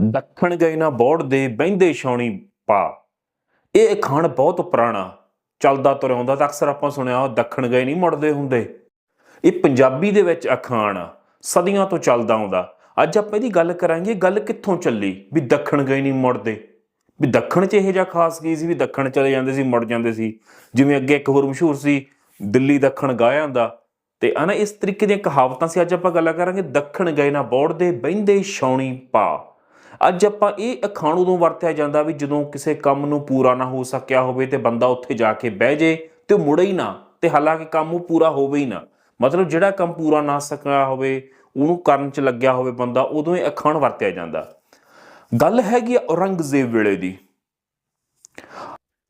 ਦੱਖਣ ਗਏ ਨਾ ਬੋੜ ਦੇ ਬਹਿੰਦੇ ਛਾਉਣੀ ਪਾ। ਇਹ ਅਖਾਣ ਬਹੁਤ ਪੁਰਾਣਾ, ਚੱਲਦਾ ਤੁਰਿਆ ਆਉਂਦਾ ਤਾਂ ਅਕਸਰ ਆਪਾਂ ਸੁਣਿਆ, ਉਹ ਦੱਖਣ ਗਏ ਨਹੀਂ ਮੁੜਦੇ ਹੁੰਦੇ। ਇਹ ਪੰਜਾਬੀ ਦੇ ਵਿੱਚ ਅਖਾਣ ਆ, ਸਦੀਆਂ ਤੋਂ ਚੱਲਦਾ ਆਉਂਦਾ। ਅੱਜ ਆਪਾਂ ਇਹਦੀ ਗੱਲ ਕਰਾਂਗੇ, ਗੱਲ ਕਿੱਥੋਂ ਚੱਲੀ ਵੀ ਦੱਖਣ ਗਏ ਨਹੀਂ ਮੁੜਦੇ? ਵੀ ਦੱਖਣ 'ਚ ਇਹੋ ਜਿਹਾ ਖਾਸ ਕੀ ਸੀ ਵੀ ਦੱਖਣ ਚਲੇ ਜਾਂਦੇ ਸੀ, ਮੁੜ ਜਾਂਦੇ ਸੀ? ਜਿਵੇਂ ਅੱਗੇ ਇੱਕ ਹੋਰ ਮਸ਼ਹੂਰ ਸੀ, ਦਿੱਲੀ ਦੱਖਣ ਗਾਇਆ ਦਾ। ਤੇ ਅਨਾ ਇਸ ਤਰੀਕੇ ਦੀਆਂ ਕਹਾਵਤਾਂ ਸੀ, ਅੱਜ ਆਪਾਂ ਗੱਲਾਂ ਕਰਾਂਗੇ ਦੱਖਣ ਗਏ ਨਾ ਬੋੜਦੇ ਬਹਿੰਦੇ ਛਾਉਣੀ ਪਾ। ਅੱਜ ਆਪਾਂ ਇਹ ਅਖਾਣ ਉਦੋਂ ਵਰਤਿਆ ਜਾਂਦਾ ਵੀ ਜਦੋਂ ਕਿਸੇ ਕੰਮ ਨੂੰ ਪੂਰਾ ਨਾ ਹੋ ਸਕਿਆ ਹੋਵੇ ਤੇ ਬੰਦਾ ਉੱਥੇ ਜਾ ਕੇ ਬਹਿ ਜੇ ਤੇ ਉਹ ਮੁੜੇ ਹੀ ਨਾ, ਤੇ ਹਾਲਾਂਕਿ ਕੰਮ ਉਹ ਪੂਰਾ ਹੋਵੇ ਹੀ ਨਾ। ਮਤਲਬ ਜਿਹੜਾ ਕੰਮ ਪੂਰਾ ਨਾ ਸਕਿਆ ਹੋਵੇ, ਉਹਨੂੰ ਕਰਨ ਚ ਲੱਗਿਆ ਹੋਵੇ ਬੰਦਾ, ਉਦੋਂ ਇਹ ਅਖਾਣ ਵਰਤਿਆ ਜਾਂਦਾ। ਗੱਲ ਹੈਗੀ ਆ ਔਰੰਗਜ਼ੇਬ ਵੇਲੇ ਦੀ।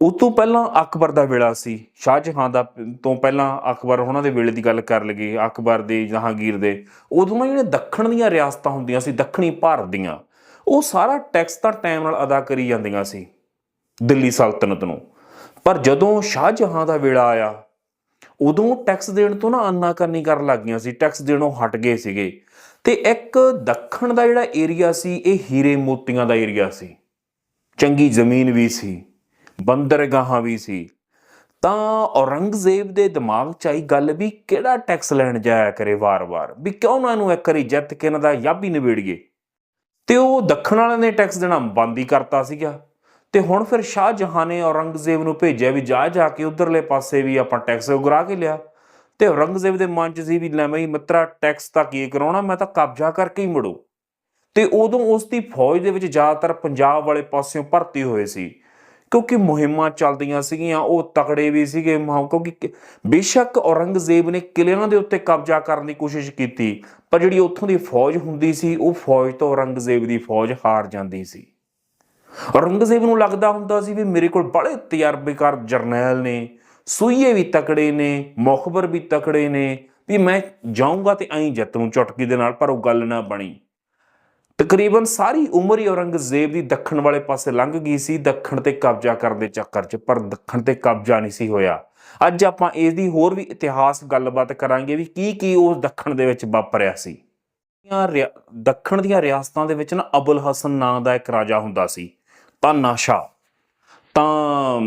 ਉਹ ਤੋਂ ਪਹਿਲਾਂ ਅਕਬਰ ਦਾ ਵੇਲਾ ਸੀ। ਸ਼ਾਹਜਹਾਂ ਦਾ ਤੋਂ ਪਹਿਲਾਂ ਅਕਬਰ ਉਹਨਾਂ ਦੇ ਵੇਲੇ ਦੀ ਗੱਲ ਕਰ ਲਈਏ, ਅਕਬਰ ਦੇ ਜਹਾਂਗੀਰ ਦੇ। ਉਦੋਂ ਨਾ ਜਿਹੜੇ ਦੱਖਣ ਦੀਆਂ ਰਿਆਸਤਾਂ ਹੁੰਦੀਆਂ ਸੀ, ਦੱਖਣੀ ਭਾਰਤ ਦੀਆਂ ਉਹ ਸਾਰਾ ਟੈਕਸ ਤਾਂ ਟਾਈਮ ਨਾਲ ਅਦਾ ਕਰੀ ਜਾਂਦੀਆਂ ਸੀ, ਦਿੱਲੀ ਸਲਤਨਤ ਨੂੰ। ਪਰ ਜਦੋਂ ਸ਼ਾਹਜਹਾਂ ਦਾ ਵੇਲਾ ਆਇਆ, ਉਦੋਂ ਟੈਕਸ ਦੇਣ ਤੋਂ ਨਾ ਅੰਨਾ ਕਰਨੀ ਕਰਨ ਲੱਗ ਗਈਆਂ ਸੀ ਟੈਕਸ ਦੇਣੋਂ ਹਟ ਗਏ ਸੀਗੇ। ਤੇ ਇੱਕ ਦੱਖਣ ਦਾ ਜਿਹੜਾ ਏਰੀਆ ਸੀ, ਇਹ ਹੀਰੇ ਮੋਤੀਆਂ ਦਾ ਏਰੀਆ ਸੀ। ਚੰਗੀ ਜ਼ਮੀਨ ਵੀ ਸੀ, ਬੰਦਰਗਾਹਾਂ ਵੀ ਸੀ। ਤਾਂ ਔਰੰਗਜ਼ੇਬ ਦੇ ਦਿਮਾਗ 'ਚ ਆਈ ਗੱਲ ਵੀ ਕਿਹੜਾ ਟੈਕਸ ਲੈਣ ਜਾਇਆ ਕਰੇ ਵਾਰ-ਵਾਰ? ਵੀ ਕਿਉਂ ਨਾ ਨੂੰ ਇੱਕ ਵਾਰੀ ਜਿੱਤ ਕੇ ਇਹਨਾਂ ਦਾ ਯਾਬੀ ਨਿਬੇੜੀਏ? ਤੇ ਉਹ ਦੱਖਣ ਵਾਲਿਆਂ ਨੇ ਟੈਕਸ ਦੇਣਾ ਬੰਦ ਹੀ ਕਰਤਾ ਸੀਗਾ। ਤੇ ਹੁਣ ਫਿਰ ਸ਼ਾਹ ਜਹਾਂ ਨੇ ਔਰੰਗਜ਼ੇਬ ਨੂੰ ਭੇਜਿਆ ਵੀ ਜਾ ਜਾ ਕੇ ਉਧਰਲੇ ਪਾਸੇ ਵੀ ਆਪਾਂ ਟੈਕਸ ਉਗਰਾ ਕੇ ਲਿਆ। ਤੇ ਔਰੰਗਜ਼ੇਬ ਦੇ ਮਨ 'ਚ ਸੀ ਵੀ ਲੈ ਮੈਂ ਮਿੱਤਰਾ ਟੈਕਸ ਤਾਂ ਕੀ ਕਰਾਉਣਾ, ਮੈਂ ਤਾਂ ਕਬਜ਼ਾ ਕਰਕੇ ਹੀ ਮੁੜੂ। ਤੇ ਉਦੋਂ ਉਸ ਦੀ ਫੌਜ ਦੇ ਵਿੱਚ ਜ਼ਿਆਦਾਤਰ ਪੰਜਾਬ ਵਾਲੇ ਪਾਸਿਓਂ ਭਰਤੀ ਹੋਏ ਸੀ। ਕਿਉਂਕਿ ਮੁਹਿੰਮਾਂ ਚੱਲਦੀਆਂ ਸੀਗੀਆਂ, ਉਹ ਤਕੜੇ ਵੀ ਸੀਗੇ ਮਹਾਂ ਕਿਉਂਕਿ ਬੇਸ਼ੱਕ ਔਰੰਗਜ਼ੇਬ ਨੇ ਕਿਲਿਆਂ ਦੇ ਉੱਤੇ ਕਬਜ਼ਾ ਕਰਨ ਦੀ ਕੋਸ਼ਿਸ਼ ਕੀਤੀ, ਪਰ ਜਿਹੜੀ ਉੱਥੋਂ ਦੀ ਫੌਜ ਹੁੰਦੀ ਸੀ, ਉਹ ਫੌਜ ਤੋਂ ਔਰੰਗਜ਼ੇਬ ਦੀ ਫੌਜ ਹਾਰ ਜਾਂਦੀ ਸੀ। ਔਰੰਗਜ਼ੇਬ ਨੂੰ ਲੱਗਦਾ ਹੁੰਦਾ ਸੀ ਵੀ ਮੇਰੇ ਕੋਲ ਬੜੇ ਤਜਰਬੇਕਾਰ ਜਰਨੈਲ ਨੇ, ਸੂਈਏ ਵੀ ਤਕੜੇ ਨੇ, ਮੁਖਬਰ ਵੀ ਤਕੜੇ ਨੇ, ਵੀ ਮੈਂ ਜਾਊਂਗਾ ਤੇ ਐਂ ਜਿੱਤ ਨੂੰ ਚੁਟਕੀ ਦੇ ਨਾਲ, ਪਰ ਉਹ ਗੱਲ ਨਾ ਬਣੀ। ਤਕਰੀਬਨ ਸਾਰੀ ਉਮਰ ਹੀ ਔਰੰਗਜ਼ੇਬ ਦੀ ਦੱਖਣ ਵਾਲੇ ਪਾਸੇ ਲੰਘ ਗਈ ਸੀ, ਦੱਖਣ ਤੇ ਕਬਜ਼ਾ ਕਰਨ ਦੇ ਚੱਕਰ 'ਚ, ਪਰ ਦੱਖਣ ਤੇ ਕਬਜ਼ਾ ਨਹੀਂ ਸੀ ਹੋਇਆ। ਅੱਜ ਆਪਾਂ ਇਸ ਦੀ ਹੋਰ ਵੀ ਇਤਿਹਾਸ ਗੱਲਬਾਤ ਕਰਾਂਗੇ ਵੀ ਕੀ ਕੀ ਉਸ ਦੱਖਣ ਦੇ ਵਿੱਚ ਵਾਪਰਿਆ ਸੀ। ਦੱਖਣ ਦੀਆਂ ਰਿਆਸਤਾਂ ਦੇ ਵਿੱਚ ਨਾ ਅਬੁਲ ਹਸਨ ਨਾਂ ਦਾ ਇੱਕ ਰਾਜਾ ਹੁੰਦਾ ਸੀ ਤਾਂ ਤਾਨਾਸ਼ਾ ਤਾਂ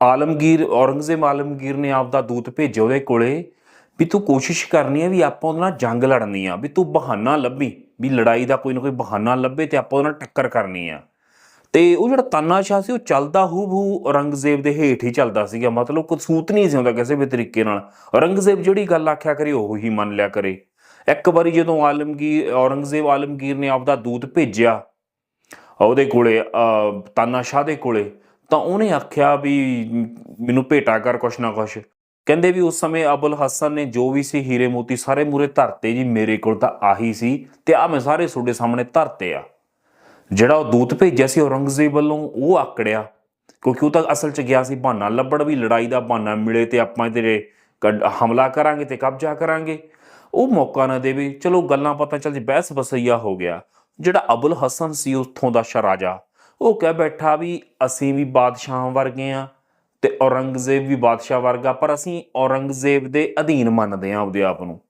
ਆਲਮਗੀਰ ਔਰੰਗਜ਼ੇਬ ਆਲਮਗੀਰ ਨੇ ਆਪਦਾ ਦੂਤ ਭੇਜਿਆ ਉਹਦੇ ਕੋਲੇ ਵੀ ਤੂੰ ਕੋਸ਼ਿਸ਼ ਕਰਨੀ ਹੈ ਵੀ ਆਪਾਂ ਉਹਦੇ ਨਾਲ ਜੰਗ ਲੜਨੀ ਆ, ਵੀ ਤੂੰ ਬਹਾਨਾ ਲੱਭੀ, ਵੀ ਲੜਾਈ ਦਾ ਕੋਈ ਨਾ ਕੋਈ ਬਹਾਨਾ ਲੱਭੇ ਤੇ ਆਪਾਂ ਉਹਦੇ ਨਾਲ ਟੱਕਰ ਕਰਨੀ ਆ। ਤੇ ਉਹ ਜਿਹੜਾ ਤਾਨਾਸ਼ਾਹ ਸੀ, ਉਹ ਚੱਲਦਾ ਹੂ ਬਹੂ ਔਰੰਗਜ਼ੇਬ ਦੇ ਹੇਠ ਹੀ ਚੱਲਦਾ ਸੀਗਾ, ਮਤਲਬ ਕਸੂਤ ਨਹੀਂ ਸੀ ਹੁੰਦਾ ਕਿਸੇ ਵੀ ਤਰੀਕੇ ਨਾਲ। ਔਰੰਗਜ਼ੇਬ ਜਿਹੜੀ ਗੱਲ ਆਖਿਆ ਕਰੇ, ਉਹ ਹੀ ਮੰਨ ਲਿਆ ਕਰੇ। ਇੱਕ ਵਾਰੀ ਜਦੋਂ ਆਲਮਗੀਰ, ਔਰੰਗਜ਼ੇਬ ਆਲਮਗੀਰ ਨੇ ਆਪਦਾ ਦੂਤ ਭੇਜਿਆ ਉਹਦੇ ਕੋਲੇ ਤਾਨਾਸ਼ਾਹ ਦੇ ਕੋਲੇ, ਤਾਂ ਉਹਨੇ ਆਖਿਆ ਵੀ ਮੈਨੂੰ ਭੇਟਾ ਕਰ ਕੁਛ ਨਾ ਕੁਛ। ਕਹਿੰਦੇ ਵੀ ਉਸ ਸਮੇਂ ਅਬੁਲ ਹਸਨ ਨੇ ਜੋ ਵੀ ਸੀ ਹੀਰੇ ਮੋਤੀ ਸਾਰੇ ਮੂਰੇ ਧਰਤੇ ਜੀ, ਮੇਰੇ ਕੋਲ ਤਾਂ ਆਹੀ ਸੀ ਤੇ ਆ ਮੈਂ ਸਾਰੇ ਤੁਹਾਡੇ ਸਾਹਮਣੇ ਧਰਤੇ ਆ। ਜਿਹੜਾ ਉਹ ਦੂਤ ਭੇਜਿਆ ਸੀ ਔਰੰਗਜ਼ੇਬ ਵੱਲੋਂ, ਉਹ ਆਕੜਿਆ, ਕਿਉਂਕਿ ਉਹ ਤਾਂ ਅਸਲ 'ਚ ਗਿਆ ਸੀ ਬਹਾਨਾ ਲੱਭਣ ਵੀ, ਲੜਾਈ ਦਾ ਬਹਾਨਾ ਮਿਲੇ ਤੇ ਆਪਾਂ ਤੇਰੇ ਕੱਢ- ਹਮਲਾ ਕਰਾਂਗੇ ਤੇ ਕਬਜ਼ਾ ਕਰਾਂਗੇ। ਉਹ ਮੌਕਾ ਨਾ ਦੇਵੇ, ਚਲੋ ਗੱਲਾਂ ਪਤਾ ਚੱਲ ਜੀ ਬਹਿਸ ਬਸਈਆ ਹੋ ਗਿਆ। ਜਿਹੜਾ ਅਬੁਲ ਹਸਨ ਸੀ ਉੱਥੋਂ ਦਾ ਸ਼ਾਹ ਰਾਜਾ ਉਹ ਕਹਿ ਬੈਠਾ ਵੀ ਅਸੀਂ ਵੀ ਬਾਦਸ਼ਾਹਾਂ ਵਰਗੇ ਆ ਤੇ ਔਰੰਗਜ਼ੇਬ ਵੀ ਬਾਦਸ਼ਾਹ ਵਰਗਾ, ਪਰ ਅਸੀਂ ਔਰੰਗਜ਼ੇਬ ਦੇ ਅਧੀਨ ਮੰਨਦੇ ਆ ਆਪਦੇ ਆਪ ਨੂੰ।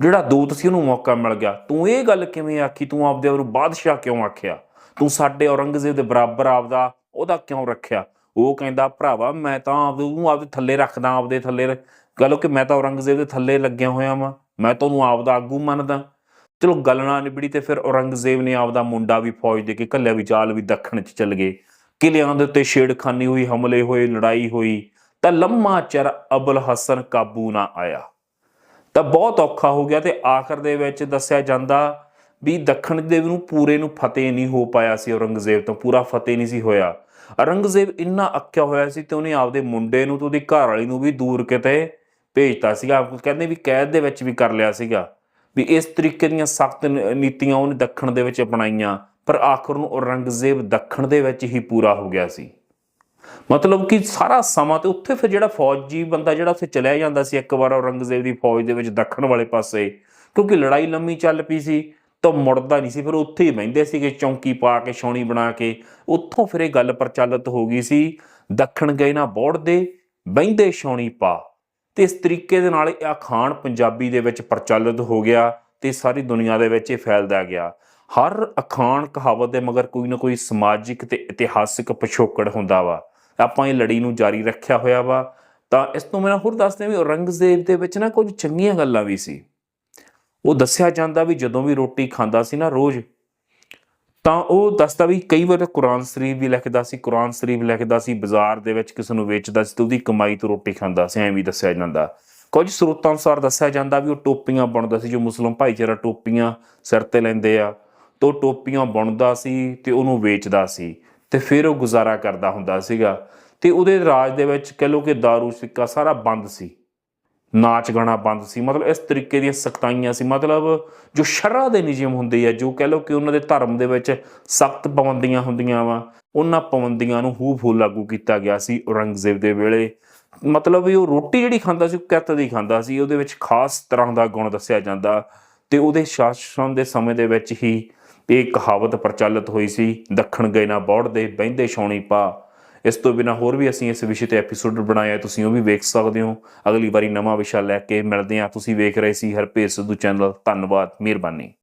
ਜਿਹੜਾ ਦੂਤ ਸੀ, ਉਹਨੂੰ ਮੌਕਾ ਮਿਲ ਗਿਆ। ਤੂੰ ਇਹ ਗੱਲ ਕਿਵੇਂ ਆਖੀ? ਤੂੰ ਆਪਦੇ ਆਪ ਨੂੰ ਬਾਦਸ਼ਾਹ ਕਿਉਂ ਆਖਿਆ? ਤੂੰ ਸਾਡੇ ਔਰੰਗਜ਼ੇਬ ਦੇ ਬਰਾਬਰ ਆਪਦਾ, ਉਹਦਾ ਕਿਉਂ ਰੱਖਿਆ? ਉਹ ਕਹਿੰਦਾ, ਭਰਾਵਾ, ਮੈਂ ਤਾਂ ਆਪਦੇ ਨੂੰ ਆਪਦੇ ਥੱਲੇ ਰੱਖਦਾ, ਆਪਦੇ ਥੱਲੇ ਰ- ਗੱਲ ਉਹ ਕਿ ਮੈਂ ਤਾਂ ਔਰੰਗਜ਼ੇਬ ਦੇ ਥੱਲੇ ਲੱਗਿਆ ਹੋਇਆ ਵਾਂ। ਮੈਂ ਤਾਂ ਉਹਨੂੰ ਆਪਦਾ ਆਗੂ ਮੰਨਦਾ। ਚਲੋ, ਗੱਲ ਨਾ ਨਿਬੜੀ ਤੇ ਫਿਰ ਔਰੰਗਜ਼ੇਬ ਨੇ ਆਪਦਾ ਮੁੰਡਾ ਵੀ ਫੌਜ ਦੇ ਕੇ ਕੱਲਿਆ ਵੀ ਚਾਲ ਵੀ ਦੱਖਣ ਚ ਚੱਲ ਗਏ। ਕਿਲਿਆਂ ਦੇ ਉੱਤੇ ਛੇੜਖਾਨੀ ਹੋਈ, ਹਮਲੇ ਹੋਏ, ਲੜਾਈ ਹੋਈ, ਤਾਂ ਲੰਮਾ ਚਿਰ ਅਬੁਲ ਹਸਨ ਕਾਬੂ ਨਾ ਆਇਆ। ਤਾਂ ਬਹੁਤ ਔਖਾ ਹੋ ਗਿਆ ਤੇ ਆਖਰ ਦੇ ਵਿੱਚ ਦੱਸਿਆ ਜਾਂਦਾ ਵੀ ਦੱਖਣ ਦੇ ਨੂੰ ਪੂਰੇ ਨੂੰ ਫਤਿਹ ਨਹੀਂ ਹੋ ਪਾਇਆ ਸੀ, ਔਰੰਗਜ਼ੇਬ ਤੋਂ ਪੂਰਾ ਫਤਿਹ ਨਹੀਂ ਸੀ ਹੋਇਆ। ਔਰੰਗਜ਼ੇਬ ਇੰਨਾ ਅੱਕਿਆ ਹੋਇਆ ਸੀ ਤੇ ਉਹਨੇ ਆਪਦੇ ਮੁੰਡੇ ਨੂੰ ਤੇ ਉਹਦੀ ਘਰ ਵਾਲੀ ਨੂੰ ਵੀ ਦੂਰ ਕਿਤੇ ਭੇਜਤਾ ਸੀਗਾ। ਕਹਿੰਦੇ ਵੀ ਕੈਦ ਦੇ ਵਿੱਚ ਵੀ ਕਰ ਲਿਆ ਸੀਗਾ ਵੀ ਇਸ ਤਰੀਕੇ ਦੀਆਂ ਸਖਤ ਨੀਤੀਆਂ ਉਹਨੇ ਦੱਖਣ ਦੇ ਵਿੱਚ ਅਪਣਾਈਆਂ। ਪਰ ਆਖਰ ਨੂੰ ਔਰੰਗਜ਼ੇਬ ਦੱਖਣ ਦੇ ਵਿੱਚ ਹੀ ਪੂਰਾ ਹੋ ਗਿਆ ਸੀ। ਮਤਲਬ ਕਿ ਸਾਰਾ ਸਮਾਂ ਤੇ ਉੱਥੇ ਫਿਰ ਜਿਹੜਾ ਫੌਜੀ ਬੰਦਾ ਜਿਹੜਾ ਉੱਥੇ ਚਲਿਆ ਜਾਂਦਾ ਸੀ ਇੱਕ ਵਾਰ ਔਰੰਗਜ਼ੇਬ ਦੀ ਫੌਜ ਦੇ ਵਿੱਚ ਦੱਖਣ ਵਾਲੇ ਪਾਸੇ, ਕਿਉਂਕਿ ਲੜਾਈ ਲੰਮੀ ਚੱਲ ਪਈ ਸੀ, ਤਾਂ ਮੁੜਦਾ ਨਹੀਂ ਸੀ, ਫਿਰ ਉੱਥੇ ਹੀ ਬਹਿੰਦੇ ਸੀਗੇ ਚੌਂਕੀ ਪਾ ਕੇ, ਛਾਉਣੀ ਬਣਾ ਕੇ। ਉੱਥੋਂ ਫਿਰ ਇਹ ਗੱਲ ਪ੍ਰਚਲਿਤ ਹੋ ਗਈ ਸੀ, ਦੱਖਣ ਗਏ ਨਾ ਬੋੜ ਦੇ ਬਹਿੰਦੇ ਛਾਉਣੀ ਪਾ। ਤੇ ਇਸ ਤਰੀਕੇ ਦੇ ਨਾਲ ਇਹ ਅਖਾਣ ਪੰਜਾਬੀ ਦੇ ਵਿੱਚ ਪ੍ਰਚਲਿਤ ਹੋ ਗਿਆ ਤੇ ਸਾਰੀ ਦੁਨੀਆ ਦੇ ਵਿੱਚ ਇਹ ਫੈਲਦਾ ਗਿਆ। ਹਰ ਅਖਾਣ ਕਹਾਵਤ ਦੇ ਮਗਰ ਕੋਈ ਨਾ ਕੋਈ ਸਮਾਜਿਕ ਤੇ ਇਤਿਹਾਸਿਕ ਪਿਛੋਕੜ ਹੁੰਦਾ ਵਾ। ਆਪਾਂ ਇਹ ਲੜੀ ਨੂੰ ਜਾਰੀ ਰੱਖਿਆ ਹੋਇਆ ਵਾ। ਤਾਂ ਇਸ ਤੋਂ ਮੈਂ ਹੋਰ ਦੱਸਦੇ ਵੀ ਔਰੰਗਜ਼ੇਬ ਦੇ ਵਿੱਚ ਨਾ ਕੁਝ ਚੰਗੀਆਂ ਗੱਲਾਂ ਵੀ ਸੀ। ਉਹ ਦੱਸਿਆ ਜਾਂਦਾ ਵੀ ਜਦੋਂ ਵੀ ਰੋਟੀ ਖਾਂਦਾ ਸੀ ਨਾ ਰੋਜ਼, ਤਾਂ ਉਹ ਦੱਸਦਾ ਵੀ ਕਈ ਵਾਰ ਕੁਰਾਨ ਸ਼ਰੀਫ ਵੀ ਲਿਖਦਾ ਸੀ, ਕੁਰਾਨ ਸ਼ਰੀਫ ਲਿਖਦਾ ਸੀ, ਬਾਜ਼ਾਰ ਦੇ ਵਿੱਚ ਕਿਸੇ ਨੂੰ ਵੇਚਦਾ ਸੀ ਤੇ ਉਹਦੀ ਕਮਾਈ ਤੋਂ ਰੋਟੀ ਖਾਂਦਾ ਸੀ, ਐਵੇਂ ਵੀ ਦੱਸਿਆ ਜਾਂਦਾ। ਕੁਝ ਸਰੋਤਾਂ ਅਨੁਸਾਰ ਦੱਸਿਆ ਜਾਂਦਾ ਵੀ ਉਹ ਟੋਪੀਆਂ ਬਣਦਾ ਸੀ, ਜੋ ਮੁਸਲਮਾਨ ਭਾਈਚਾਰਾ ਟੋਪੀਆਂ ਸਿਰ ਤੇ ਲੈਂਦੇ ਆ। ਤੇ ਉਹ ਟੋਪੀਆਂ ਬੁਣਦਾ ਸੀ ਤੇ ਉਹਨੂੰ ਵੇਚਦਾ ਸੀ ਤੇ ਫਿਰ ਉਹ ਗੁਜ਼ਾਰਾ ਕਰਦਾ ਹੁੰਦਾ ਸੀਗਾ ਤੇ ਉਹਦੇ ਰਾਜ ਦੇ ਵਿੱਚ ਕਹ ਲੋ ਕਿ दारू ਸਿੱਕਾ ਸਾਰਾ ਬੰਦ ਸੀ। ਨਾਚ ਗਾਣਾ ਬੰਦ ਸੀ। ਮਤਲਬ ਇਸ ਤਰੀਕੇ ਦੀਆਂ ਸਖਤਾਈਆਂ ਸੀ। ਮਤਲਬ ਜੋ ਸ਼ਰ੍ਹਾ ਦੇ ਨਿਯਮ ਹੁੰਦੇ ਆ, ਜੋ ਕਹ ਲੋ ਕਿ ਉਹਨਾਂ ਦੇ ਧਰਮ ਦੇ ਵਿੱਚ ਸਖਤ ਪਾਬੰਦੀਆਂ ਹੁੰਦੀਆਂ ਵਾ, ਉਹਨਾਂ ਪਾਬੰਦੀਆਂ ਨੂੰ ਹੂ ਫੂ ਲਾਗੂ ਕੀਤਾ ਗਿਆ ਸੀ ਔਰੰਗਜ਼ੇਬ ਦੇ ਵੇਲੇ। ਮਤਲਬ ਵੀ ਉਹ ਰੋਟੀ ਜਿਹੜੀ ਖਾਂਦਾ ਸੀ, ਉਹ ਕਿੱਤ ਦੀ ਖਾਂਦਾ ਸੀ। ਉਹਦੇ ਵਿੱਚ ਖਾਸ ਤਰ੍ਹਾਂ ਦਾ ਗੁਣ ਦੱਸਿਆ ਜਾਂਦਾ ਤੇ ਉਹਦੇ ਸ਼ਾਸਨ ਦੇ ਸਮੇਂ ਦੇ ਵਿੱਚ ਹੀ ਇਹ ਕਹਾਵਤ ਪ੍ਰਚਲਿਤ ਹੋਈ ਸੀ, ਦੱਖਣ ਗਏ ਨਾ ਬੌੜਦੇ ਬਹਿੰਦੇ ਛਾਉਣੀ ਪਾ। ਇਸ ਤੋਂ ਬਿਨਾ ਹੋਰ ਵੀ ਅਸੀਂ ਇਸ ਵਿਸ਼ੇ ਤੇ ਐਪੀਸੋਡ ਬਣਾਇਆ ਤੁਸੀਂ ਉਹ ਵੀ ਵੇਖ ਸਕਦੇ ਹੋ। ਅਗਲੀ ਵਾਰੀ ਨਵਾਂ ਵਿਸ਼ਾ ਲੈ ਕੇ ਮਿਲਦੇ ਹਾਂ, ਤੁਸੀਂ ਵੇਖ ਰਹੇ ਸੀ ਹਰਪੇਸ਼ ਸਿੱਧੂ ਚੈਨਲ ਧੰਨਵਾਦ, ਮਿਹਰਬਾਨੀ।